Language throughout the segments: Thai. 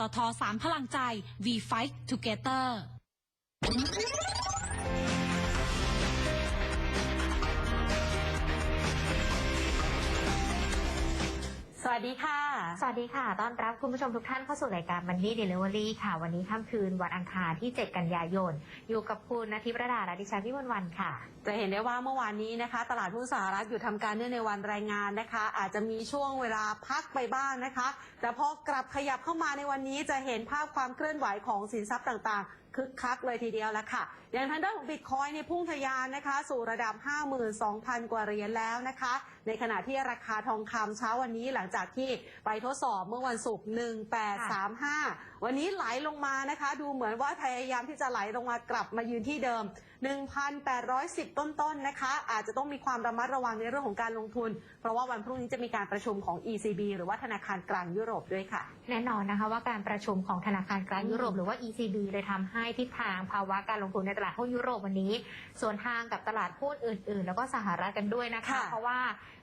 ตทสามพลังใจ We Fight Together สวัสดีค่ะ สวัสดีค่ะ ต้อนรับคุณผู้ชมทุกท่านเข้าสู่รายการ Money Delivery ค่ะ วันนี้ค่ำคืนวันอังคารที่ 7 กันยายน อยู่กับคุณนาทิพย์ระดาและดิฉันพี่วันวันค่ะ จะเห็นได้ว่าเมื่อวานนี้นะคะ ตลาดหุ้นสหรัฐอยู่ทำการเนื่องในวันแรงงานนะคะ อาจจะมีช่วงเวลาพักไปบ้างนะคะ แต่พอกลับขยับเข้ามาในวันนี้จะเห็นภาพความเคลื่อนไหวของสินทรัพย์ต่างๆ คึกคักเลยทีเดียวแล้วค่ะ อย่างทางด้านของบิตคอยน์ในพุ่งทะยานนะคะ สู่ระดับ 52,000 กว่าเหรียญแล้วนะคะ ในขณะที่ราคาทองคำเช้าวันนี้หลังจากที่ไปทดสอบเมื่อวันศุกร์1835 วันนี้ไหลลงมานะคะ ดูเหมือนว่าพยายามที่จะไหลลงมากลับมายืนที่เดิม 1,810 ต้นๆนะคะ อาจจะต้องมีความระมัดระวังในเรื่องของการลงทุน เพราะว่าวันพรุ่งนี้จะมีการประชุมของ ECB หรือว่าธนาคารกลางยุโรปด้วยค่ะ แน่นอนนะคะว่าการประชุมของธนาคารกลางยุโรปหรือว่า ECB เลยทำให้ทิศทางภาวะการลงทุนในตลาดหุ้นยุโรปวันนี้ ส่วนทางกับตลาดหุ้นอื่น ๆ แล้วก็สหรัฐกันด้วยนะคะค่ะเพราะว่า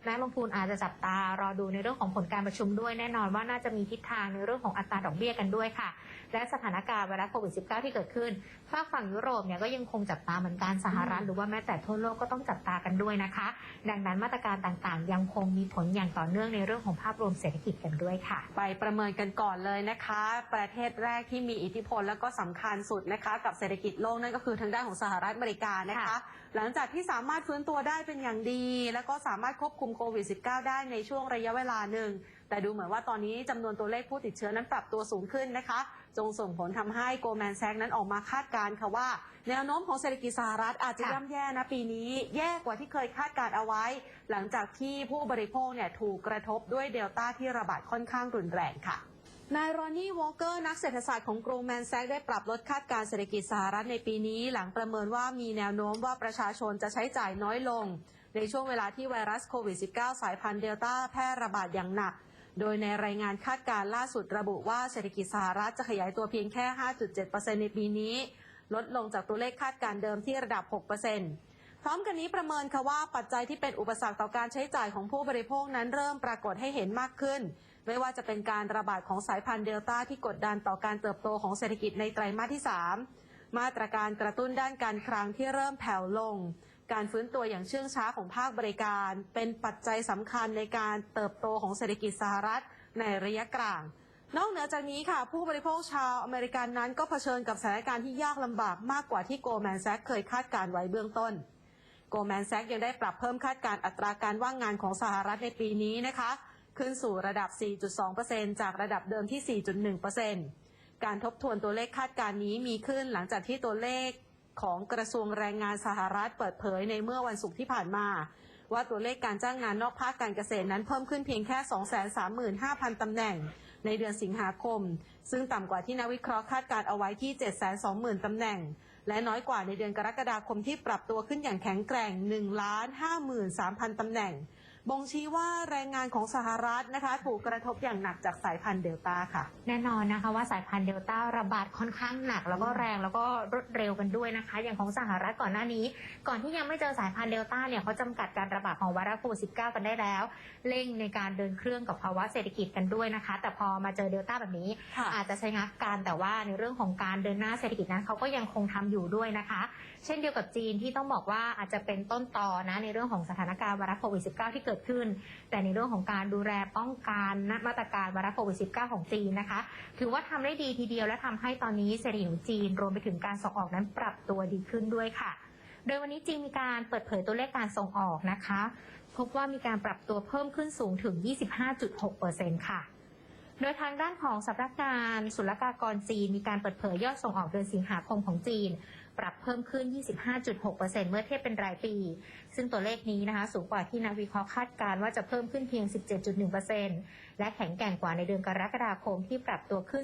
นักลงทุนอาจจะจับตารอดูในเรื่องของผลการประชุมด้วยแน่นอนว่าน่าจะมีทิศทางในเรื่องของอัตราดอกเบี้ยกันด้วยค่ะ และสถานการณ์ไวรัสโควิด -19 ที่เกิดขึ้นฝากฝั่งยุโรปเนี่ยก็ยังคงจับตาเหมือนกันสหรัฐหรือว่าแม้แต่ทั่วโลกก็ต้องจับตากันด้วยนะคะ ดังนั้นมาตรการต่างๆ ยังคงมีผลอย่างต่อเนื่องในเรื่องของภาพรวมเศรษฐกิจกันด้วยค่ะ ไปประเมินกันก่อนเลยนะคะ ประเทศแรกที่มีอิทธิพลแล้วก็สำคัญสุดนะคะ กับเศรษฐกิจโลกนั่นก็คือทางด้านของสหรัฐอเมริกานะคะคะหลังจากที่สามารถฟื้นตัวได้เป็นอย่างดี แล้วก็สามารถควบคุมโควิด -19 ได้ในช่วงระยะเวลาหนึ่ง แต่ดูเหมือนว่าตอนนี้จำนวนตัวเลขผู้ติดเชื้อนั้นปรับตัวสูงขึ้นนะคะ จงส่งผลทำให้โกลแมนแซกนั้นออกมาคาดการณ์ค่ะว่า แนวโน้มของเศรษฐกิจสหรัฐอาจจะค่ะย่ำแย่นะปีนี้ แย่กว่าที่เคยคาดการณ์เอาไว้ หลังจากที่ผู้บริโภคเนี่ยถูกกระทบด้วยเดลต้าที่ระบาดค่อนข้างรุนแรงค่ะ นายรอนนี่วอลเกอร์นักเศรษฐศาสตร์ของกรูแมนแซกได้ปรับลดคาดการเศรษฐกิจสหรัฐในปีนี้หลังประเมินว่ามีแนวโน้มว่าประชาชนจะใช้จ่ายน้อยลง ในช่วงเวลาที่ไวรัสโควิด -19 สายพันธุ์เดลต้าแพร่ระบาดอย่างหนัก โดยในรายงานคาดการณ์ล่าสุดระบุว่าเศรษฐกิจสหรัฐจะขยายตัวเพียงแค่ 5.7%ในปีนี้ ลดลงจากตัวเลขคาดการณ์เดิมที่ระดับ 6%พร้อมกันนี้ประเมินค่ะว่าปัจจัยที่เป็นอุปสรรคต่อการใช้จ่ายของผู้บริโภคนั้นเริ่มปรากฏให้เห็นมากขึ้น ไม่ว่าจะเป็นการระบาดของสายพันธุ์เดลต้าที่กดดันต่อการเติบโตของเศรษฐกิจในไตรมาสที่ 3 มาตรการกระตุ้นด้านการคลังที่เริ่มแผ่วลง การฟื้นตัวอย่างเชื่องช้าของภาคบริการ เป็นปัจจัยสำคัญในการเติบโตของเศรษฐกิจสหรัฐในระยะกลาง นอกเหนือจากนี้ค่ะ ผู้บริโภคชาวอเมริกันนั้นก็เผชิญกับสถานการณ์ที่ยากลำบากมากกว่าที่โกลแมนแซกเคยคาดการไว้เบื้องต้นโกลแมนแซกยังได้ปรับเพิ่มคาดการณ์อัตราการว่างงานของสหรัฐในปีนี้นะคะ ขึ้นสู่ระดับ 4.2%จากระดับเดิมที่ 4.1%การทบทวนตัวเลขคาดการณ์นี้มีขึ้นหลังจากที่ตัวเลขของกระทรวงแรงงานสหรัฐเปิดเผยในเมื่อวันศุกร์ที่ผ่านมา ว่าตัวเลขการจ้างงานนอกภาคการเกษตรนั้นเพิ่มขึ้นเพียงแค่ 235,000 ตำแหน่ง ในเดือนสิงหาคม ซึ่งต่ำกว่าที่นักวิเคราะห์คาดการเอาไว้ที่ 720,000 ตำแหน่ง และน้อยกว่าในเดือนกรกฎาคมที่ปรับตัวขึ้นอย่างแข็งแกร่ง 1 53,000 ตำแหน่ง บ่งชี้ว่าแรงงานของสหรัฐนะคะ ถูกกระทบอย่างหนักจากสายพันธุ์เดลต้าค่ะ แน่นอนนะคะว่าสายพันธุ์เดลต้าระบาดค่อนข้างหนัก แล้วก็แรงแล้วก็รวดเร็วกันด้วยนะคะ อย่างของสหรัฐก่อนหน้านี้ ก่อนที่ยังไม่เจอสายพันธุ์เดลต้าเนี่ยเขาจำกัดการระบาดของไวรัสโควิด -19 กันได้แล้วเร่งในการเดินเครื่องกับภาวะเศรษฐกิจกันด้วยนะคะ แต่พอมาเจอเดลต้าแบบนี้ค่ะอาจจะใช้งักการแต่ว่าในเรื่องของการเดินหน้าเศรษฐกิจนั้นเขาก็ยังคงทำอยู่ด้วยนะคะ เช่นเดียวกับจีนที่ต้องบอกว่าอาจจะเป็นต้นตอนะในเรื่องของสถานการณ์ไวรัสโควิด -19 ที่เกิดขึ้น แต่ในเรื่องของการดูแลป้องกันมาตรการไวรัสโควิด -19 ของจีนนะคะ ถือว่าทำได้ดีทีเดียวและทำให้ตอนนี้เศรษฐกิจของจีนรวมไปถึงการส่งออกนั้นปรับตัวดีขึ้นด้วยค่ะ โดยวันนี้จีนมีการเปิดเผยตัวเลขการส่งออกนะคะ พบว่ามีการปรับตัวเพิ่มขึ้นสูงถึง 25.6%ค่ะโดยทางด้านของสำนักงานศุลกากรจีน มีการเปิดเผยยอดส่งออกเดือนสิงหาคมของจีน ปรับเพิ่มขึ้น 25.6%เมื่อเทียบเป็นรายปี ซึ่งตัวเลขนี้นะคะสูงกว่าที่นักวิเคราะห์คาดการว่าจะเพิ่มขึ้นเพียง 17.1%และแข็งแกร่งกว่าในเดือนกรกฎาคมที่ปรับตัวขึ้น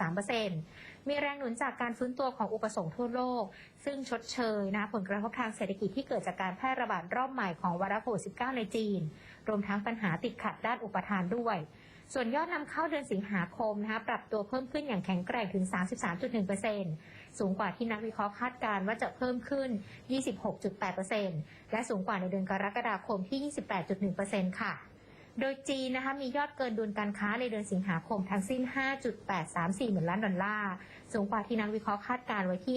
19.3%มีแรงหนุนจากการฟื้นตัวของอุปสงค์ทั่วโลก ซึ่งชดเชยนะผลกระทบทางเศรษฐกิจที่เกิดจากการแพร่ระบาดรอบใหม่ของไวรัสโควิด -19 ในจีน รวมทั้งปัญหาติดขัดด้านอุปทานด้วยส่วนยอดนำเข้าเดือนสิงหาคมนะคะปรับตัวเพิ่มขึ้นอย่างแข็งแกร่งถึง 33.1% สูงกว่าที่นักวิเคราะห์คาดการณ์ว่าจะเพิ่มขึ้น 26.8%และสูงกว่าในเดือนกรกฎาคมที่ 28.1%ค่ะโดยจีนนะคะมียอดเกินดุลการค้าในเดือนสิงหาคมทั้งสิ้น 5.834หมื่นล้านดอลลาร์ สูงกว่าที่นักวิเคราะห์คาดการณ์ไว้ที่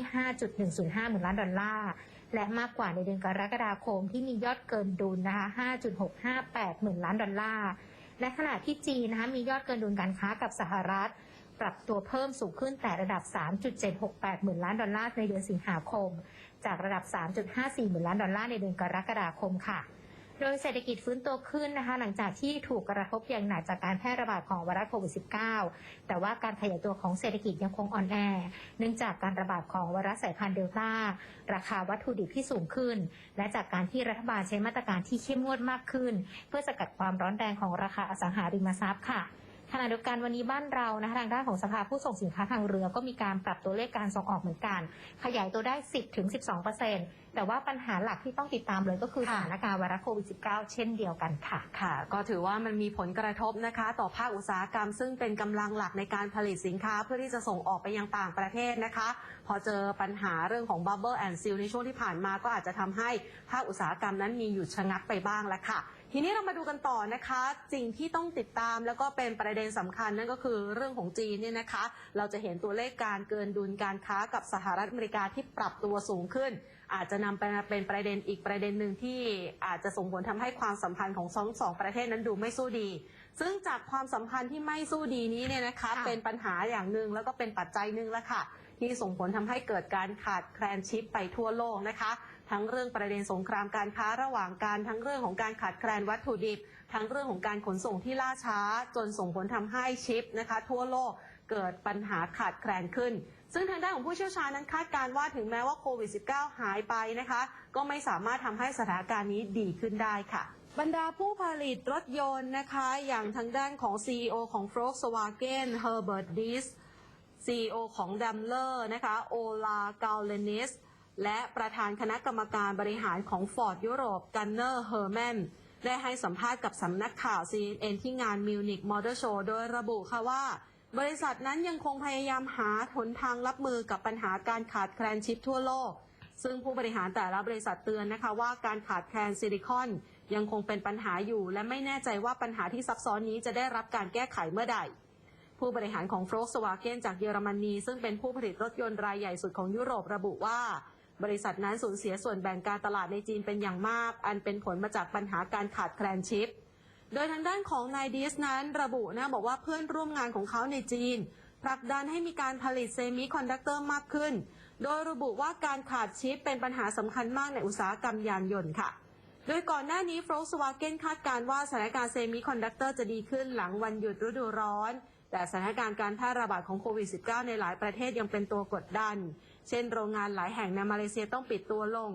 5.105หมื่นล้านดอลลาร์ และมากกว่าในเดือนกรกฎาคมที่มียอดเกินดุลนะคะ 5.658หมื่นล้านดอลลาร์ และขณะที่จีนนะคะมียอดเกินดุลการค้ากับสหรัฐ ปรับตัวเพิ่มสูงขึ้นแต่ระดับ 3.768 หมื่นล้านดอลลาร์ในเดือนสิงหาคม จากระดับ 3.54 หมื่นล้านดอลลาร์ในเดือนกรกฎาคมค่ะโดยเศรษฐกิจฟื้นตัวขึ้นนะคะหลังจากที่ถูกกระทบอย่างหนักจากการแพร่ระบาดของไวรัสโควิด -19 แต่ว่าการขยายตัวของเศรษฐกิจยังคงอ่อนแอ เนื่องจากการระบาดของไวรัสสายพันธุ์เดลต้า ราคาวัตถุดิบที่สูงขึ้น และจากการที่รัฐบาลใช้มาตรการที่เข้มงวดมากขึ้น เพื่อสกัดความร้อนแรงของราคาอสังหาริมทรัพย์ค่ะ ขณะเดียวกันวันนี้บ้านเรานะคะทางด้านของสภาผู้ส่งสินค้าทางเรือก็มีการปรับตัวเลขการส่งออกเหมือนกัน ขยายตัวได้ 10ถึง12 แต่ว่าปัญหาหลักที่ต้องติดตามเลยก็คือสค่ะถานการณ์ไวรัสโควิด -19 เช่นเดียวกันค่ะค่ะ ก็ถือว่ามันมีผลกระทบนะคะ ต่อภาคอุตสาหกรรม ซึ่งเป็นกำลังหลักในการผลิตสินค้าเพื่อที่จะส่งออกไปยังต่างประเทศนะคะ พอเจอปัญหาเรื่องของ Bubble and Seal ในช่วงที่ผ่านมาก็อาจจะทำให้ภาคอุตสาหกรรมนั้นมีหยุดชะงักไปบ้างแล้วค่ะ ทีนี้เรามาดูกันต่อนะคะสิ่งที่ต้องติดตามแล้วก็เป็นประเด็นสำคัญนั่นก็คือเรื่องของจีนเนี่ยนะคะ เราจะเห็นตัวเลขการเกินดุลการค้ากับสหรัฐอเมริกาที่ปรับตัวสูงขึ้น อาจจะนำไปเป็นประเด็นอีกประเด็นหนึ่งที่อาจจะส่งผลทำให้ความสัมพันธ์ของสองสองประเทศนั้นดูไม่สู้ดี ซึ่งจากความสัมพันธ์ที่ไม่สู้ดีนี้เนี่ยนะคะค่ะเป็นปัญหาอย่างหนึ่งแล้วก็เป็นปัจจัยหนึ่งแล้วค่ะที่ส่งผลทำให้เกิดการขาดแคลนชิปไปทั่วโลกนะคะ ทั้งเรื่องประเด็นสงครามการค้าระหว่างกัน ทั้งเรื่องของการขาดแคลนวัตถุดิบ ทั้งเรื่องของการขนส่งที่ล่าช้า จนส่งผลทำให้ชิปนะคะ ทั่วโลกเกิดปัญหาขาดแคลนขึ้น ซึ่งทางด้านของผู้เชี่ยวชาญนั้นคาดการว่าถึงแม้ว่าโควิด -19 หายไปนะคะ ก็ไม่สามารถทำให้สถานการณ์นี้ดีขึ้นได้ค่ะบรรดาผู้ผลิตรถยนต์นะคะ อย่างทางด้านของ CEO ของ Volkswagen Herbert Diess CEO ของ Daimler นะคะโอลากาเลนิส และประธานคณะกรรมการบริหารของ Ford ยุโรปกันเนอร์เฮอร์แมนได้ให้สัมภาษณ์กับสำนักข่าว CNN ที่งาน Munich Motor Show โดยระบุค่ะว่า บริษัทนั้นยังคงพยายามหาหนทางรับมือกับปัญหาการขาดแคลนชิปทั่วโลก ซึ่งผู้บริหารแต่ละบริษัทเตือนนะคะว่าการขาดแคลนซิลิคอนยังคงเป็นปัญหาอยู่ และไม่แน่ใจว่าปัญหาที่ซับซ้อนนี้จะได้รับการแก้ไขเมื่อใด ผู้บริหารของ Volkswagen จากเยอรมนีซึ่งเป็นผู้ผลิตรถยนต์รายใหญ่สุดของยุโรประบุว่า บริษัทนั้นสูญเสียส่วนแบ่งการตลาดในจีนเป็นอย่างมาก อันเป็นผลมาจากปัญหาการขาดแคลนชิป โดยทางด้านของนายดิสนั้นระบุนะบอกว่าเพื่อนร่วมงานของเขาในจีนผลักดันให้มีการผลิตเซมิคอนดักเตอร์มากขึ้น โดยระบุว่าการขาดชิปเป็นปัญหาสำคัญมากในอุตสาหกรรมยานยนต์ค่ะ โดยก่อนหน้านี้ Volkswagen คาดการณ์ว่าสถานการณ์เซมิคอนดักเตอร์จะดีขึ้นหลังวันหยุดฤดูร้อน แต่สถานการณ์การแพร่ระบาดของโควิด -19 ในหลายประเทศยังเป็นตัวกดดัน เช่น โรงงานหลายแห่งในมาเลเซียต้องปิดตัวลง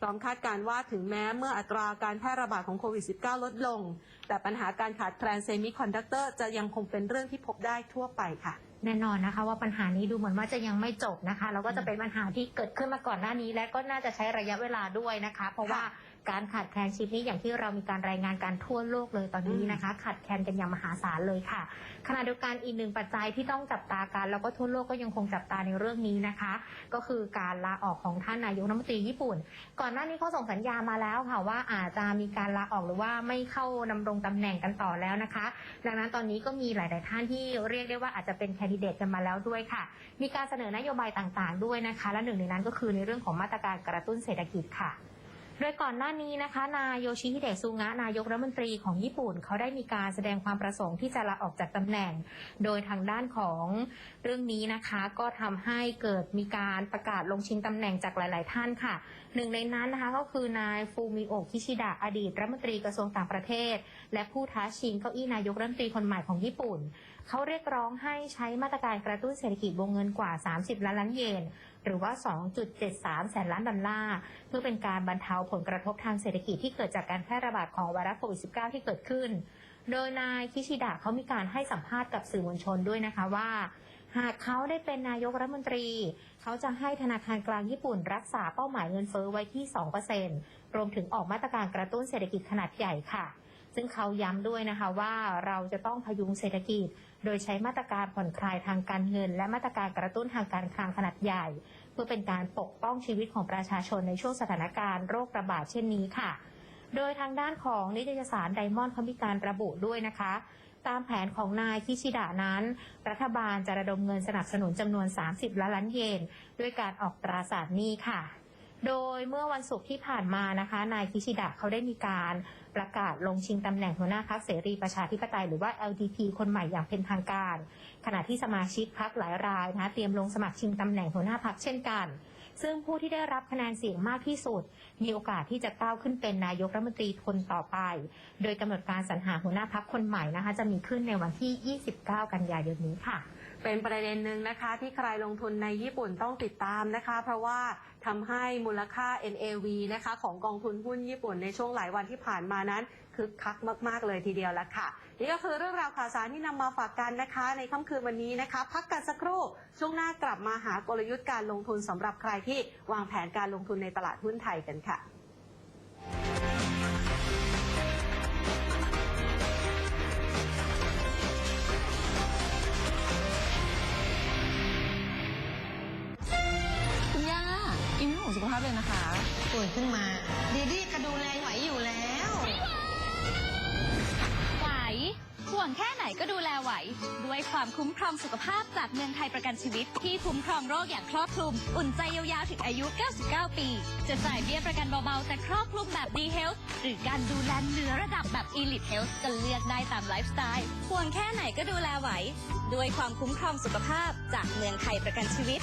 พร้อมคาดการว่าถึงแม้เมื่ออัตราการแพร่ระบาดของโควิด -19 ลดลง แต่ปัญหาการขาดแคลนเซมิคอนดักเตอร์จะยังคงเป็นเรื่องที่พบได้ทั่วไปค่ะแน่นอนนะคะว่าปัญหานี้ดูเหมือนว่าจะยังไม่จบนะคะแล้วก็จะเป็นปัญหาที่เกิดขึ้นมาก่อนหน้านี้ และก็น่าจะใช้ระยะเวลาด้วยนะคะ เพราะว่า การขาดแคลนชิปนี้อย่างที่เรามีการรายงานการทั่วโลกเลยตอนนี้นะคะ ขาดแคลนกันอย่างมหาศาลเลยค่ะ ขณะเดียวกันอีกหนึ่งปัจจัยที่ต้องจับตากันแล้วก็ทั่วโลกก็ยังคงจับตาในเรื่องนี้นะคะ ก็คือการลาออกของท่านนายกรัฐมนตรีญี่ปุ่น ก่อนหน้านี้เขาส่งสัญญามาแล้วค่ะว่าอาจจะมีการลาออกหรือว่าไม่เข้าดำรงตำแหน่งกันต่อแล้วนะคะ ดังนั้นตอนนี้ก็มีหลาย ๆ ท่านที่เรียกได้ว่าอาจจะเป็นแคนดิเดตกันมาแล้วด้วยค่ะ มีการเสนอนโยบายต่าง ๆ ด้วยนะคะ และหนึ่งในนั้นก็คือในเรื่องของมาตรการกระตุ้นเศรษฐกิจค่ะโดยก่อนหน้านี้นะคะ นายโยชิฮิเดะซูงะ นายกรัฐมนตรีของญี่ปุ่น เขาได้มีการแสดงความประสงค์ที่จะลาออกจากตำแหน่ง โดยทางด้านของเรื่องนี้นะคะ ก็ทำให้เกิดมีการประกาศลงชิงตำแหน่งจากหลาย ๆ ท่านค่ะ หนึ่งในนั้นนะคะก็คือนายฟูมิโอะคิชิดะอดีตรัฐมนตรีกระทรวงต่างประเทศ และผู้ท้าชิงเก้าอี้นายกรัฐมนตรีคนใหม่ของญี่ปุ่น เขาเรียกร้องให้ใช้มาตรการกระตุ้นเศรษฐกิจวงเงินกว่า 30 ล้านล้านเยน หรือว่า 2.73 แสนล้านดอลลาร์เพื่อเป็นการบรรเทาผลกระทบทางเศรษฐกิจที่เกิดจากการแพร่ระบาดของไวรัสโควิด -19 ที่เกิดขึ้น โดยนายคิชิดะเขามีการให้สัมภาษณ์กับสื่อมวลชนด้วยนะคะว่า หากเขาได้เป็นนายกรัฐมนตรี เขาจะให้ธนาคารกลางญี่ปุ่นรักษาเป้าหมายเงินเฟ้อไว้ที่ 2%รวมถึงออกมาตรการกระตุ้นเศรษฐกิจขนาดใหญ่ค่ะ ซึ่งเขาย้ำด้วยนะคะว่าเราจะต้องพยุงเศรษฐกิจ โดยใช้มาตรการผ่อนคลายทางการเงิน และมาตรการกระตุ้นทางการคลังขนาดใหญ่ เพื่อเป็นการปกป้องชีวิตของประชาชนในช่วงสถานการณ์โรคระบาดเช่นนี้ค่ะ โดยทางด้านของนิตยสารไดมอนด์เขามีการระบุด้วยนะคะตามแผนของนายคิชิดะนั้น รัฐบาลจะระดมเงินสนับสนุนจำนวน 30 ล้านล้านเยน ด้วยการออกตราสารหนี้ค่ะ โดยเมื่อวันศุกร์ที่ผ่านมานะคะ นายคิชิดะเขาได้มีการประกาศลงชิงตำแหน่งหัวหน้าพักเสรีประชาธิปไตยหรือว่า LDP คนใหม่อย่างเป็นทางการ ขณะที่สมาชิกพักหลายรายนะคะเตรียมลงสมัครชิงตำแหน่งหัวหน้าพักเช่นกัน ซึ่งผู้ที่ได้รับคะแนนเสียงมากที่สุด มีโอกาสที่จะก้าวขึ้นเป็นนายกรัฐมนตรีคนต่อไป โดยกำหนดการสรรหาหัวหน้าพักคนใหม่นะคะ จะมีขึ้นในวันที่ 29 กันยายนนี้ค่ะ เป็นประเด็นหนึ่งนะคะที่ใครลงทุนในญี่ปุ่นต้องติดตามนะคะ เพราะว่าทำให้มูลค่า NAV นะคะของกองทุนหุ้นญี่ปุ่นในช่วงหลายวันที่ผ่านมานั้นคึกคักมาก ๆ เลยทีเดียวละค่ะ นี่ก็คือเรื่องราวข่าวสารที่นำมาฝากกันนะคะ ในค่ำคืนวันนี้นะคะ พักกันสักครู่ช่วงหน้ากลับมาหากลยุทธ์การลงทุนสำหรับใครที่วางแผนการลงทุนในตลาดหุ้นไทยกันค่ะ ขภาพเลยนะคะ ป่วยขึ้นมา ดีดีก็ดูแลไหวอยู่แล้ว ไหว ห่วงแค่ไหนก็ดูแลไหว ด้วยความคุ้มครองสุขภาพจากเมืองไทยประกันชีวิต ที่คุ้มครองโรคอย่างครอบคลุม อุ่นใจยาวๆถึงอายุ 99 ปี จะจ่ายเบี้ยประกันเบาๆ แต่ครอบคลุมแบบดีเฮลท์หรือการดูแลเหนือระดับแบบ Elite Health ก็เลือกได้ตามไลฟ์สไตล์ห่วงแค่ไหนก็ดูแลไหว ด้วยความคุ้มครองสุขภาพจากเมืองไทยประกันชีวิต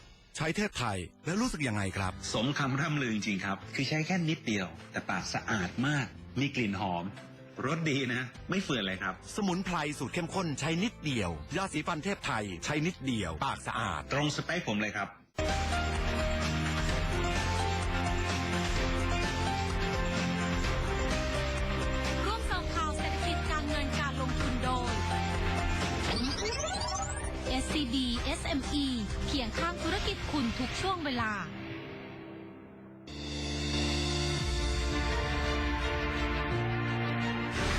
ใช้เทพไทยแล้วรู้สึกยังไงครับ สมคำร่ำลือจริงๆครับ คือใช้แค่นิดเดียว แต่ปากสะอาดมาก มีกลิ่นหอม รสดีนะ ไม่เฟื่อนเลยครับ สมุนไพรสูตรเข้มข้นใช้นิดเดียว ยาสีฟันเทพไทยใช้นิดเดียว ปากสะอาด ตรงสเปคผมเลยครับ SME เคียงข้างธุรกิจคุณทุกช่วงเวลา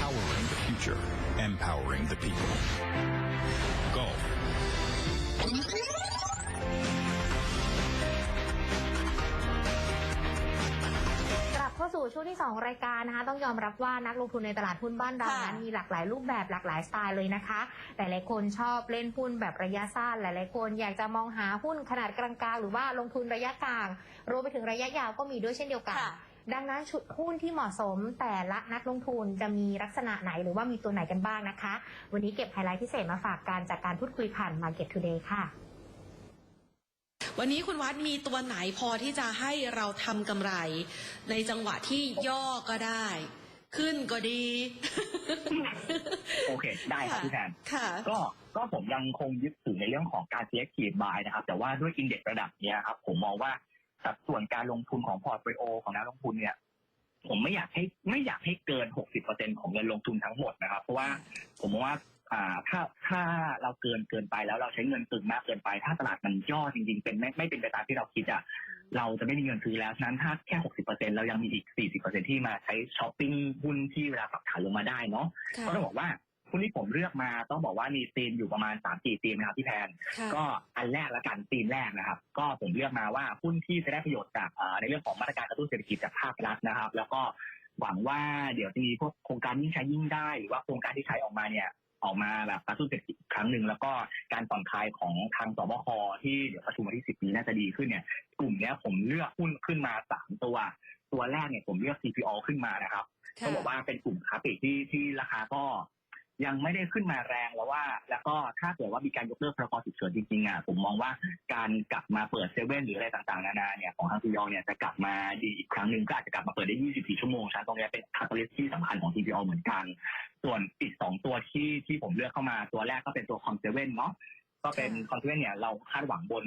Powering the future, empowering the people. Golf. เข้าสู่ช่วงที่ 2 รายการนะคะ ต้องยอมรับว่านักลงทุนในตลาดหุ้นบ้านเราค่ะนั้นมีหลากหลายรูปแบบหลากหลายสไตล์เลยนะคะ หลายๆคนชอบเล่นหุ้นแบบระยะสั้น หลายๆคนอยากจะมองหาหุ้นขนาดกลางๆ หรือว่าลงทุนระยะกลาง รวมไปถึงระยะยาวก็มีด้วยเช่นเดียวกัน ค่ะ ดังนั้นชุดหุ้นที่เหมาะสมแต่ละนักลงทุนจะมีลักษณะไหนหรือว่ามีตัวไหนกันบ้างนะคะ วันนี้เก็บไฮไลท์พิเศษมาฝากกันจากการพูดคุยผ่าน Market Today ค่ะ วันนี้คุณวัดมีตัวไหนพอที่จะให้เราทำกำไร ในจังหวะที่ย่อก็ได้ ขึ้นก็ดี โอเค ได้ครับพี่แทนค่ะ ก็ก็ผมยังคงยึดถือในเรื่องของการ selective buy นะครับ แต่ว่าด้วยอินเด็กซ์ระดับเนี้ยครับ ผมมองว่าสัดส่วนการลงทุนของพอร์ตโฟลิโอของนักลงทุนเนี่ยผมไม่อยากให้ไม่อยากให้เกิน 60%ของเงินลงทุนทั้งหมดนะครับ เพราะว่าผมมองว่า อ่าถ้าถ้าเราเกินเกินไปแล้วเราใช้เงินตึงมากเกินไป ถ้าตลาดมันย่อจริง ๆ เป็นไม่ไม่เป็นไปตามที่เราคิดอะเราจะไม่มีเงินซื้อแล้วฉะนั้นถ้าแค่60%เรายังมีอีก40%ที่มาใช้ช้อปปิ้งหุ้นที่เวลาปรับฐานลงมาได้เนาะค่ะก็ต้องบอกว่าหุ้นที่ผมเลือกมาต้องบอกว่ามีธีมอยู่ประมาณ3ามสี่ธีมนะครับพี่แพนค่ะก็อันแรกละกันธีมแรกนะครับ ก็ผมเลือกมาว่าหุ้นที่จะได้ประโยชน์จากเอ่อในเรื่องของมาตรการกระตุ้นเศรษฐกิจจากภาครัฐนะครับ แล้วก็หวังว่าเดี๋ยวจะมีพวกโครงการยิ่งใช้ยิ่งได้หรือว่าโครงการที่ใช้ออกมาเนี่ย ออกมาแบบกระตุ้นเศรษฐกิจอีกครั้งหนึ่งแล้วก็การผ่อนคลายของทางสบคที่เดี๋ยวประชุมวันที่10นี้น่าจะดีขึ้นเนี่ยกลุ่มเนี้ยผมเลือกหุ้นขึ้นมาสามตัว ตัวแรกเนี่ยผมเลือก CPO ขึ้นมานะครับค่ะต้องบอกว่าเป็นกลุ่มค้าปลีกที่ที่ราคาก็ ยังไม่ได้ขึ้นมาแรงแล้วว่า แล้วก็ถ้าเกิดว่ามีการยกเลิกพรกฉุกเฉินจริงๆอะผมมองว่าการกลับมาเปิดเซเว่นหรืออะไรต่างๆนานาเนี่ยของทาง CPO เนี่ยจะกลับมาดีอีกครั้งหนึ่งก็อาจจะกลับมาเปิดได้ 24 ชั่วโมงฉะนั้นตรงเนี้ยเป็นคาตาลิสที่สำคัญของ CPO เหมือนกัน ส่วนอีกสองตัวที่ที่ผมเลือกเข้ามาตัวแรกก็เป็นตัวคอมเซเว่นเนาะก็เป็นคอมเซเว่นเนี่ยเราคาดหวังบน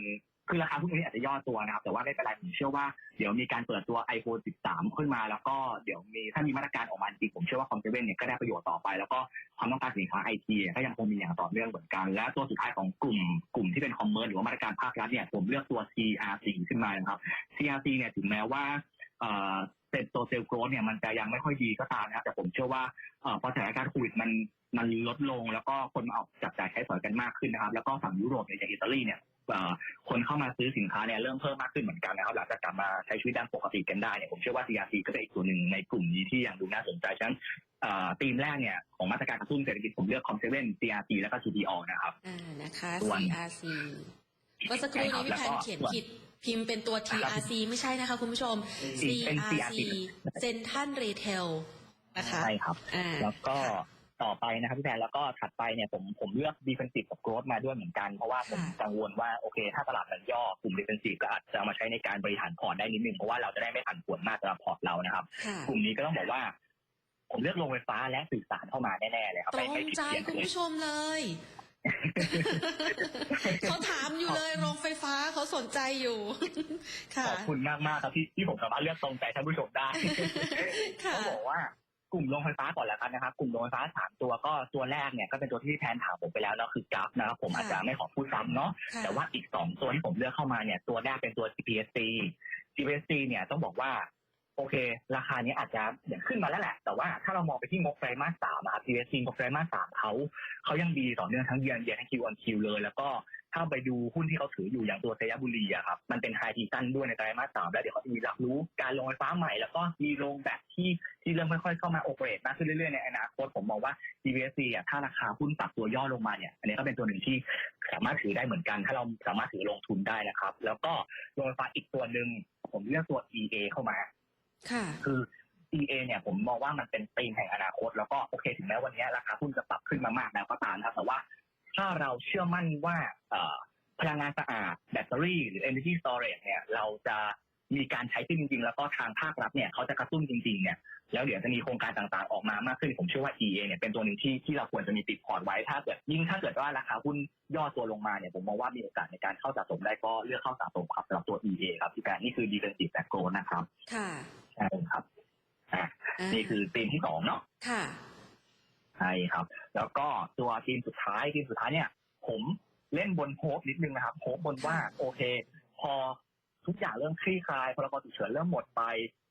คือราคาหุ้นนี้อาจจะย่อตัวนะครับ แต่ว่าไม่เป็นไรผมเชื่อว่าเดี๋ยวมีการเปิดตัว iPhone 13 ขึ้นมา แล้วก็เดี๋ยวมีถ้ามีมาตรการออกมาจริงผมเชื่อว่าคอมเซเว่นเนี่ยก็ได้ประโยชน์ต่อไป แล้วก็ความต้องการสินค้าไอทีก็ยังคงมีอย่างต่อเนื่องเหมือนกัน และตัวสุดท้ายของกลุ่มกลุ่มที่เป็นคอมเมอร์หรือว่ามาตรการภาครัฐเนี่ยผมเลือกตัว CRC ขึ้นมานะครับ CRC เนี่ยถึงแม้ว่าเอ่อเป็นตัวเซลล์โกรเนี่ยมันจะยังไม่ค่อยดีก็ตามนะครับแต่ผมเชื่อว่าอพอสถานการณ์โควิดมันมันลดลงแล้วก็คนมาออกจับจ่ายใช้สอยกันมากขึ้นนะครับ แล้วก็ฝั่งยุโรปเนี่ยอย่างอิตาลีเนี่ย คนเข้ามาซื้อสินค้าเนี่ยเริ่มเพิ่มมากขึ้นเหมือนกันนะครับหลังจากกลับมาใช้ชีวิตด้านปกติกันได้เนี่ยผมเชื่อว่า CRC ก็เป็นอีกตัวหนึ่งในกลุ่มนี้ที่ยังดูน่าสนใจฉะนั้นเอ่อธีมแรกเนี่ยของมาตรการกระตุ้นเศรษฐกิจผมเลือกคอมเซเว่น CRC แล้วก็ CPO นะครับอ่านะคะส่วน CRC เมื่อสักครู่นี้พี่แพนเขียนผิดพิมพ์เป็นตัว TRC ไม่ใช่นะคะคุณผู้ชมเป็น CRC CRC เซนทันรีเทลนะคะใช่ครับอ่าแล้วก็ ต่อไปนะครับพี่แพนแล้วก็ถัดไปเนี่ยผมผมเลือก defensive กับ growth มาด้วยเหมือนกัน เพราะว่าผมค่ะกังวลว่าโอเค ถ้าตลาดมันย่อกลุ่ม defensive ก็อาจจะเอามาใช้ในการบริหารพอร์ตได้นิดนึงเพราะว่าเราจะได้ไม่ผันผวนมากสำหรับพอร์ตเรานะครับค่ะกลุ่มนี้ก็ต้องบอกว่า ผมเลือกโรงไฟฟ้าและสื่อสารเข้ามาแน่ๆเลยครับตรไม่งไม่ผิดใจเพี้ยนคุณเลยผู้ชมเลยเขาถามอยู่เลยโรงไฟฟ้าเขาสนใจอยู่ ค่ะขอบคุณมากมากๆครับที่ที่ผมสามารถเลือกตรงใจท่านผู้ชมได้ค่ะต้องบอกว่า กลุ่มโรงไฟฟ้าก่อนแล้วกันนะครับ กลุ่มโรงไฟฟ้าสามตัวก็ตัวแรกเนี่ยก็เป็นตัวที่พี่แพนถามผมไปแล้วเนาะคือกราฟนะครับผมอาจจะไม่ขอพูดซ้ำเนาะค่ะ แต่ว่าอีกสองตัวที่ผมเลือกเข้ามาเนี่ยตัวแรกเป็นตัว GPSC GPSC เนี่ยต้องบอกว่า โอเค ราคานี้อาจจะอย่างขึ้นมาแล้วแหละ แต่ว่าถ้าเรามองไปที่งบไตรมาสสามอะครับ GPSC งบไตรมาสสามเขาเขายังดีต่อเนื่องทั้งเดือนเดือนทั้งคิวออนคิวเลย แล้วก็ถ้าไปดูหุ้นที่เขาถืออยู่อย่างตัวเซยบุรีอะครับ มันเป็นไฮทีซันด้วยในไตรมาสสามแล้วเดี๋ยวเขาจะมีรับรู้การลงไฟฟ้าใหม่ แล้วก็มีโรงแบบที่ที่เริ่มค่อยๆเข้ามาโอเปเรตมากขึ้นเรื่อยๆในอนาคตผมมองว่า GPSC อะถ้าราคาหุ้นปรับตัวย่อลงมาเนี่ย อันนี้ก็เป็นตัวหนึ่งที่สามารถถือได้เหมือนกัน ถ้าเราสามารถถือลงทุนได้นะครับ แล้วก็โรงไฟฟ้าอีกตัวหนึ่งผมเลือกตัว EA เข้ามา ค่ะ คือ EA เนี่ยผมมองว่ามันเป็นธีมแห่งอนาคต แล้วก็โอเคถึงแม้วันนี้ราคาหุ้นจะปรับขึ้นมามากแล้วก็ตามนะครับแต่ว่า ถ้าเราเชื่อมั่นว่าเอ่อพลังงานสะอาดแบตเตอรี่หรือ energy storage เนี่ยเราจะมีการใช้ขึ้นจริงๆ แล้วก็ทางภาครัฐเนี่ยเขาจะกระตุ้นจริงๆเนี่ยแล้วเดี๋ยวจะมีโครงการต่างๆออกมามากขึ้น ผมเชื่อว่า EA เนี่ยเป็นตัวหนึ่งที่ที่เราควรจะมีติดพอร์ตไว้ถ้าเกิดยิ่งถ้าเกิดว่าราคาหุ้นย่อตัวลงมาเนี่ยผมมองว่ามีโอกาสในการเข้าสะสมได้ก็เลือกเข้าสะสมครับสำหรับตัว EA ครับที่แปลนี่คือ defensive และ growth นะครับ ค่ะ ใช่ครับอะอ่านี่คือธีมที่สองเนาะค่ะใช่ครับ แล้วก็ตัวทีมสุดท้ายทีมสุดท้ายเนี่ย ผมเล่นบนโฮปนิดนึงนะครับโฮปบนว่าโอเค พอทุกอย่างเริ่มคลี่คลายพรกฉุกเฉินเริ่มหมดไป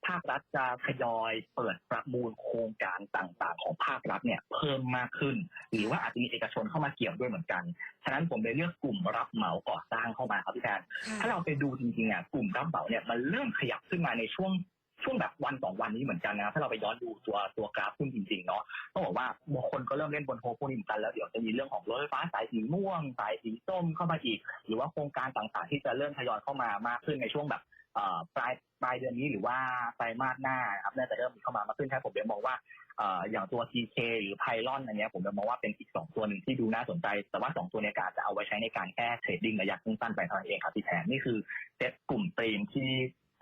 ภาครัฐจะทยอยเปิดประมูลโครงการต่างๆ ของภาครัฐเนี่ย เพิ่มมากขึ้น หรือว่าอาจจะมีเอกชนเข้ามาเกี่ยวด้วยเหมือนกัน ฉะนั้นผมเลยเลือกกลุ่มรับเหมาก่อสร้างเข้ามาครับพี่แทนค่ะถ้าเราไปดูจริงๆอะกลุ่มรับเหมาเนี่ยมันเริ่มขยับขึ้นมาในช่วง ช่วงแบบวันสองวันนี้เหมือนกันนะถ้าเราไปย้อนดูตัวตัวกราฟหุ้นจริงๆเนาะต้องบอกว่าบางคนก็เริ่มเล่นบนโฮปพวกนี้เหมือนกันแล้วเดี๋ยวจะมีเรื่องของรถไฟฟ้าสายสีม่วง สายสีส้มเข้ามาอีก หรือว่าโครงการต่างๆ ที่จะเริ่มทยอยเข้ามามากขึ้นในช่วงแบบเอ่อปลายปลายเดือนนี้หรือว่าไตรมาสหน้าครับน่าจะเริ่มมีเข้ามามากขึ้นใช่ผมเลยมองว่าเอ่ออย่างตัว TK หรือไพลอนอันเนี้ยผมเลยมองว่าเป็นอีกสองตัวหนึ่งที่ดูน่าสนใจ แต่ว่าสองตัวเนี้กาจจะเอาไว้ใช้ในการแค่เทรดดิ้งระยะสั้นๆไปเท่านั้นเองครับพี่แทนนี่คือเซตกลุ่มเตรีมที่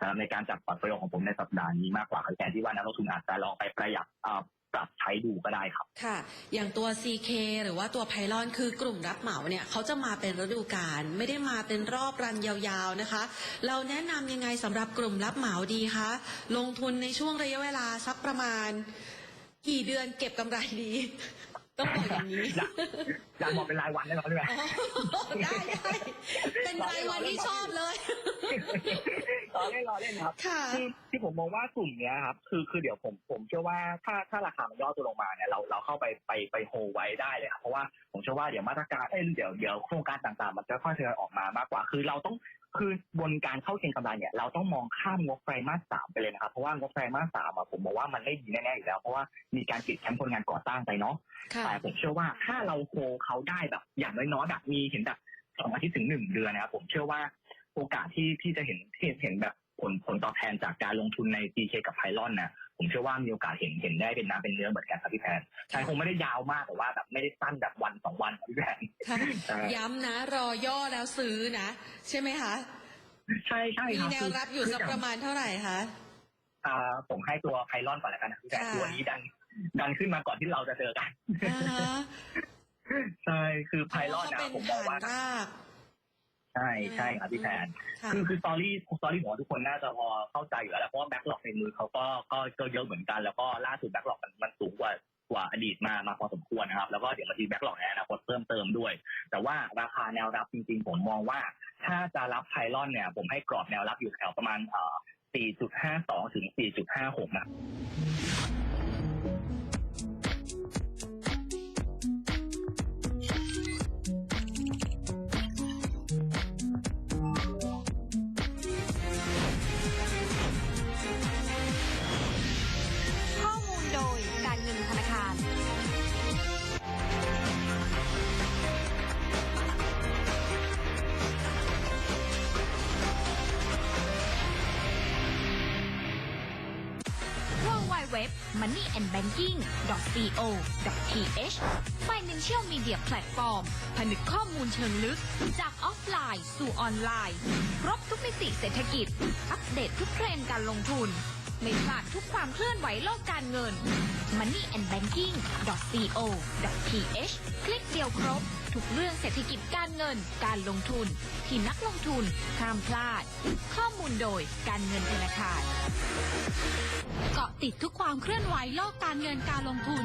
สำหรับในการจัดพอร์ตโฟลิโอของผมในสัปดาห์นี้มากกว่าแทนที่ว่านักลงทุนอาจจะลองไปประหยัดปรับใช้ดูก็ได้ครับ ค่ะ อย่างตัว CK หรือว่าตัวไพลอนคือกลุ่มรับเหมาเนี่ยเขาจะมาเป็นฤดูกาลไม่ได้มาเป็นรอบรันยาวๆนะคะ เราแนะนำยังไงสำหรับกลุ่มรับเหมาดีคะลงทุนในช่วงระยะเวลาสักประมาณ กี่เดือนเก็บกำไรดี ต้องบอกอย่างนี้ อยากอยากบอกเป็นรายวันได้ไหมพี่แม่อ๋อได้ได้เป็นรายวันที่ชอบเลยรอเล่นรอเล่นครับค่ะที่ที่ผมมองว่ากลุ่มเนี้ยครับ คือคือเดี๋ยวผมผมเชื่อว่าถ้าถ้าราคามันย่อตัวลงมาเนี่ยเราเราเข้าไปไปไปโฮไว้ได้เลยครับเพราะว่าผมเชื่อว่าเดี๋ยวมาตรการเอ้ยเดี๋ยวเดี๋ยวโครงการต่างๆ มันจะค่อยๆทยอยออกมามากกว่า คือเราต้อง คือบนการเข้าเก็งกำไรเนี่ยเราต้องมองข้ามงบไตรมาสสามไปเลยนะครับ เพราะว่างบไตรมาสสามอะผมบอกว่ามันไม่ดีแน่ๆอยู่แล้ว เพราะว่ามีการปิดแคมป์คนงานก่อสร้างไปเนาะค่ะแต่ผมเชื่อว่าถ้าเราโฮเขาได้แบบ อย่างน้อยๆแบบมีเห็นแบบสองอาทิตย์ถึงหนึ่งเดือนนะครับผมเชื่อว่าโอกาสที่ที่จะเห็นที่เห็นแบบ ผลผลตอบแทนจากการลงทุนใน CK กับไพลอนนะผมเชื่อว่ามีโอกาสเห็นเห็นได้เป็นน้ำเป็นเนื้อเหมือนกันครับพี่แพนใช่คงไม่ได้ยาวมากแต่ว่าแบบไม่ได้สั้นแบบวันสองวันครับพี่แพนค่ะใช่ย้ำนะ รอย่อแล้วซื้อนะ ใช่ไหมคะใช่ใช่มีครับแนวรับอยู่สักประมาณเท่าไหร่คะอ่าผมให้ตัวไพลอนก่อนแล้วกันนะพี่แพนค่ะตัวนี้ดันดันขึ้นมาก่อนที่เราจะเจอกันอ่าฮะใช่คือไพลอนเพราะว่านะเขาผมเป็นมองฐานว่าราก ใช่ใช่ครับพี่แทนค่ะคือคือสตอรี่สตอรี่ผมว่าทุกคนน่าจะพอเข้าใจอยู่แล้วแหละเพราะว่าแบ็กหลอกในมือเขาก็ก็ก็เยอะเหมือนกัน แล้วก็ล่าสุดแบ็กหลอกมันมันสูงกว่ากว่าอดีตมามาพอสมควรนะครับ แล้วก็เดี๋ยวมาทีแบ็กหลอกในอนาคตเพิ่มเติมด้วย แต่ว่าราคาแนวรับจริงๆ ผมมองว่า ถ้าจะรับไพลอนเนี่ย ผมให้กรอบแนวรับอยู่แถวประมาณเอ่อ4.52 ถึง 4.56 นะ moneyandbanking.co.th Financial Media Platform ผนึกข้อมูลเชิงลึก จากออฟไลน์สู่ออนไลน์ ครบทุกมิติเศรษฐกิจ อัปเดตทุกเทรนด์การลงทุน ไม่พลาดทุกความเคลื่อนไหวโลกการเงิน moneyandbanking.co.th คลิกเดียวครบ ทุกเรื่องเศรษฐกิจการเงิน การลงทุน ที่นักลงทุนห้ามพลาด ข้อมูลโดยการเงินธนาคารเกาะติดทุกความเคลื่อนไหวโลกการเงินการลงทุน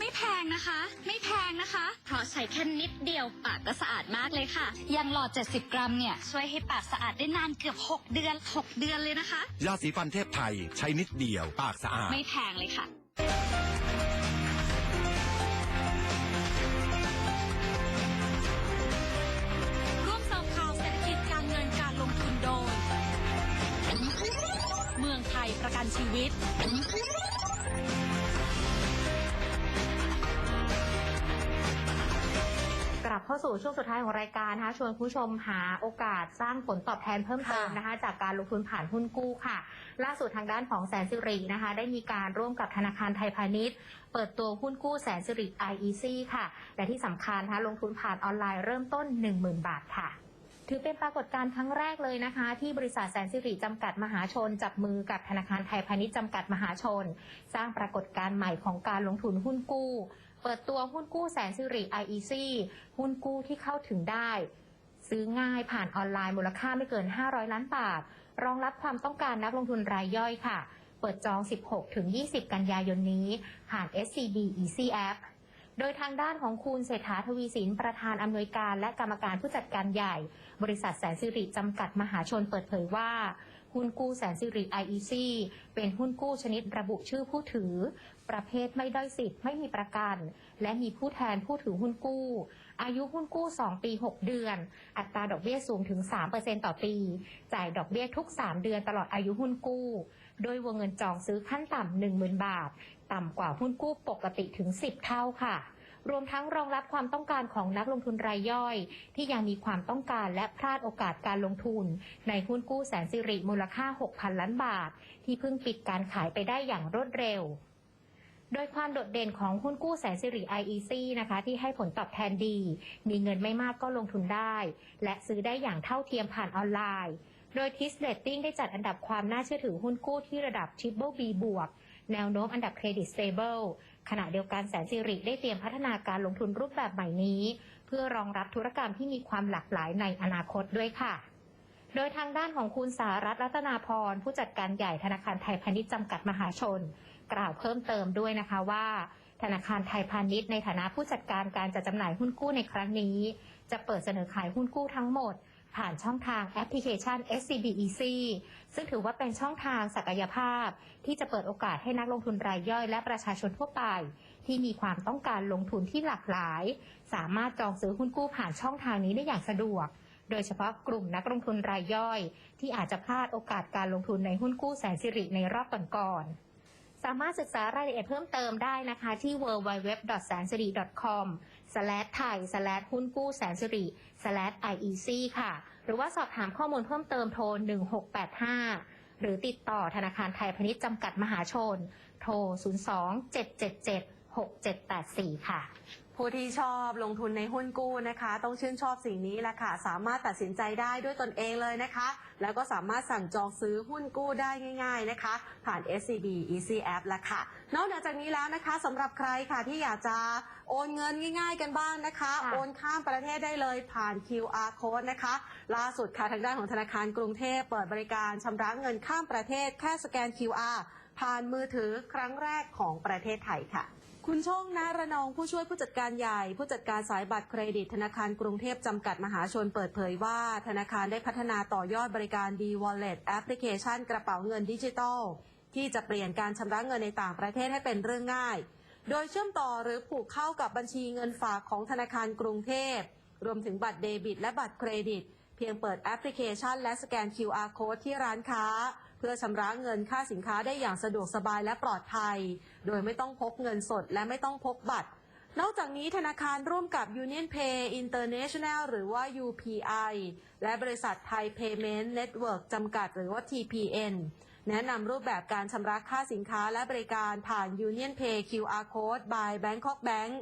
ไม่แพงนะคะ ไม่แพงนะคะ เพราะใช้แค่นิดเดียวปากก็สะอาดมากเลยค่ะอย่างหลอด 70 กรัมเนี่ย ช่วยให้ปากสะอาดได้นานเกือบ 6 เดือน 6 เดือนเลยนะคะ ยาสีฟันเทพไทยใช้นิดเดียวปากสะอาด ไม่แพงเลยค่ะร่วมเสาข่าวเศรษฐกิจการเงินการลงทุนโดยเมืองไทยประกันชีวิต เข้าสู่ช่วงสุดท้ายของรายการนะคะชวนคุณผู้ชมหาโอกาสสร้างผลตอบแทนเพิ่มเติมนะคะ จากการลงทุนผ่านหุ้นกู้ค่ะ ล่าสุดทางด้านของแสนสิรินะคะ ได้มีการร่วมกับธนาคารไทยพาณิชย์ เปิดตัวหุ้นกู้แสนสิริ IEC ค่ะ และที่สำคัญนะคะลงทุนผ่านออนไลน์เริ่มต้น 10,000 บาทค่ะถือเป็นปรากฏการณ์ครั้งแรกเลยนะคะ ที่บริษัทแสนสิริจำกัดมหาชน จับมือกับธนาคารไทยพาณิชย์จำกัดมหาชน สร้างปรากฏการณ์ใหม่ของการลงทุนหุ้นกู้ เปิดตัวหุ้นกู้แสนสิริ IEC หุ้นกู้ที่เข้าถึงได้ ซื้อง่ายผ่านออนไลน์มูลค่าไม่เกิน 500 ล้านบาท รองรับความต้องการนักลงทุนรายย่อยค่ะ เปิดจอง 16-20 กันยายนนี้ ผ่าน SCB Easy App โดยทางด้านของคุณเศรษฐาทวีสินประธานอำนวยการและกรรมการผู้จัดการใหญ่ บริษัทแสนสิริจำกัดมหาชนเปิดเผยว่า หุ้นกู้แสนสิริ IEC เป็นหุ้นกู้ชนิดระบุชื่อผู้ถือ ประเภทไม่ด้อยสิทธิ์ไม่มีประกัน และมีผู้แทนผู้ถือหุ้นกู้ อายุหุ้นกู้ 2 ปี 6 เดือน อัตราดอกเบี้ยสูงถึง 3%ต่อปี จ่ายดอกเบี้ยทุก 3 เดือนตลอดอายุหุ้นกู้ โดยวงเงินจองซื้อขั้นต่ำ10,000 บาท ต่ำกว่าหุ้นกู้ปกติถึง 10 เท่าค่ะ รวมทั้งรองรับความต้องการของนักลงทุนรายย่อย ที่ยังมีความต้องการและพลาดโอกาสการลงทุน ในหุ้นกู้แสนสิริมูลค่า 6,000 ล้านบาท ที่เพิ่งปิดการขายไปได้อย่างรวดเร็วโดยความโดดเด่นของหุ้นกู้แสนสิริ IEC นะคะ ที่ให้ผลตอบแทนดี มีเงินไม่มากก็ลงทุนได้ และซื้อได้อย่างเท่าเทียมผ่านออนไลน์ โดย TIS Rating ได้จัดอันดับความน่าเชื่อถือหุ้นกู้ที่ระดับ Triple B บวก แนวโน้มอันดับเครดิต Stable ขณะเดียวกันแสนสิริได้เตรียมพัฒนาการลงทุนรูปแบบใหม่นี้ เพื่อรองรับธุรกรรมที่มีความหลากหลายในอนาคตด้วยค่ะโดยทางด้านของคุณสารัตน์รัตนาพร ผู้จัดการใหญ่ธนาคารไทยพาณิชย์จำกัดมหาชน กล่าวเพิ่มเติมด้วยนะคะว่า ธนาคารไทยพาณิชย์ในฐานะผู้จัดการการจัดจำหน่ายหุ้นกู้ในครั้งนี้ จะเปิดเสนอขายหุ้นกู้ทั้งหมด ผ่านช่องทางแอปพลิเคชัน SCB Easy ซึ่งถือว่าเป็นช่องทางศักยภาพ ที่จะเปิดโอกาสให้นักลงทุนรายย่อยและประชาชนทั่วไป ที่มีความต้องการลงทุนที่หลากหลาย สามารถจองซื้อหุ้นกู้ผ่านช่องทางนี้ได้อย่างสะดวก โดยเฉพาะกลุ่มนักลงทุนรายย่อย ที่อาจจะพลาดโอกาสการลงทุนในหุ้นกู้แสนสิริในรอบก่อนๆ สามารถศึกษารายละเอียดเพิ่มเติมได้นะคะที่ w w w s a n s i r i c o m t h a i หุ้นกู้แสนสิริ iec ค่ะ หรือว่าสอบถามข้อมูลเพิ่มเติมโทร 1685 หรือติดต่อธนาคารไทยพาณิชย์จำกัดมหาชน โทร 02 777 6784 ค่ะ ผู้ที่ชอบลงทุนในหุ้นกู้นะคะ ต้องชื่นชอบสิ่งนี้แหละค่ะ สามารถตัดสินใจได้ด้วยตนเองเลยนะคะ แล้วก็สามารถสั่งจองซื้อหุ้นกู้ได้ง่าย ๆนะคะ ผ่าน SCB Easy App ละค่ะ นอกเหนือจากนี้แล้วนะคะสำหรับใครค่ะที่อยากจะโอนเงินง่าย ๆ กันบ้างนะคะค่ะโอนข้ามประเทศได้เลยผ่าน QR code นะคะ ล่าสุดค่ะทางด้านของธนาคารกรุงเทพเปิดบริการชำระเงินข้ามประเทศแค่สแกน QR ผ่านมือถือครั้งแรกของประเทศไทยค่ะ คุณโชคนาระนองผู้ช่วยผู้จัดการใหญ่ ผู้จัดการสายบัตรเครดิตธนาคารกรุงเทพจำกัดมหาชนเปิดเผยว่า ธนาคารได้พัฒนาต่อยอดบริการ D Wallet แอปพลิเคชันกระเป๋าเงินดิจิทัลที่จะเปลี่ยนการชำระเงินในต่างประเทศให้เป็นเรื่องง่าย โดยเชื่อมต่อหรือผูกเข้ากับบัญชีเงินฝากของธนาคารกรุงเทพ รวมถึงบัตรเดบิต และบัตรเครดิต เพียงเปิดแอปพลิเคชัน และสแกน QR code ที่ร้านค้า เพื่อชำระเงินค่าสินค้าได้อย่างสะดวกสบายและปลอดภัย โดยไม่ต้องพกเงินสดและไม่ต้องพกบัตร นอกจากนี้ธนาคารร่วมกับ Union Pay International หรือว่า UPI และบริษัทไทย Payment Network จำกัดหรือว่า TPN แนะนำรูปแบบการชำระค่าสินค้าและบริการผ่าน Union Pay QR Code by Bangkok Bank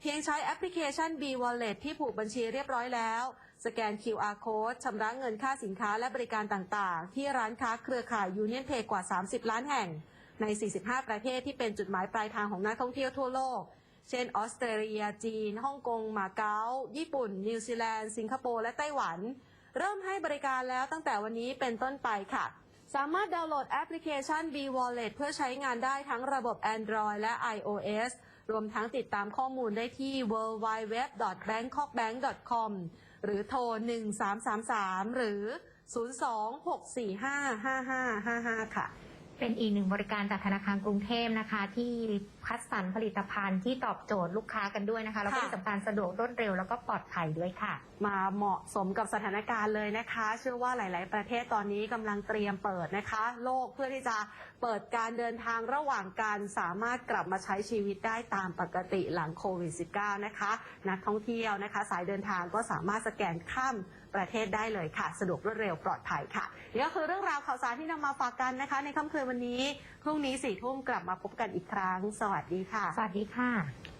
เพียงใช้แอปพลิเคชัน B Wallet ที่ผูกบัญชีเรียบร้อยแล้ว สแกน QR Code ชำระเงินค่าสินค้าและบริการต่างๆ ที่ร้านค้าเครือข่าย Union Pay กว่า 30 ล้านแห่ง ใน 45 ประเทศที่เป็นจุดหมายปลายทางของนักท่องเที่ยวทั่วโลก เช่น ออสเตรเลีย จีน ฮ่องกง มาเก๊า ญี่ปุ่น นิวซีแลนด์ สิงคโปร์ และไต้หวัน เริ่มให้บริการแล้วตั้งแต่วันนี้เป็นต้นไปค่ะ สามารถดาวน์โหลดแอปพลิเคชัน B Wallet เพื่อใช้งานได้ทั้งระบบ Android และ iOS รวมทั้งติดตามข้อมูลได้ที่ www.bangkokbank.com หรือโทร 1333 หรือ 026455555 ค่ะ เป็นอีกหนึ่งบริการจากธนาคารกรุงเทพนะคะ ที่คัดสรรผลิตภัณฑ์ที่ตอบโจทย์ลูกค้ากันด้วยนะคะ แล้วก็ที่สำคัญสะดวกรวดเร็วแล้วก็ปลอดภัยด้วยค่ะ มาเหมาะสมกับสถานการณ์เลยนะคะ เชื่อว่าหลาย ๆ ประเทศตอนนี้กำลังเตรียมเปิดนะคะ โลกเพื่อที่จะเปิดการเดินทางระหว่างการสามารถกลับมาใช้ชีวิตได้ตามปกติหลังโควิด -19 นะคะ นักท่องเที่ยวนะคะ สายเดินทางก็สามารถสแกนข้ามประเทศได้เลยค่ะ สะดวกรวดเร็วปลอดภัยค่ะนี่ก็คือเรื่องราวข่าวสารที่นำมาฝากกันนะคะ ในค่ำคืนวันนี้พรุ่งนี้สี่ทุ่มกลับมาพบกันอีกครั้ง สวัสดีค่ะ สวัสดีค่ะ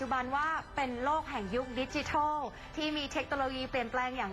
จจุบันว่าเป็นโลกแห่งยุคดิจิทัล ที่มีเทคโนโลยีเปลี่ยนแปลงอย่าง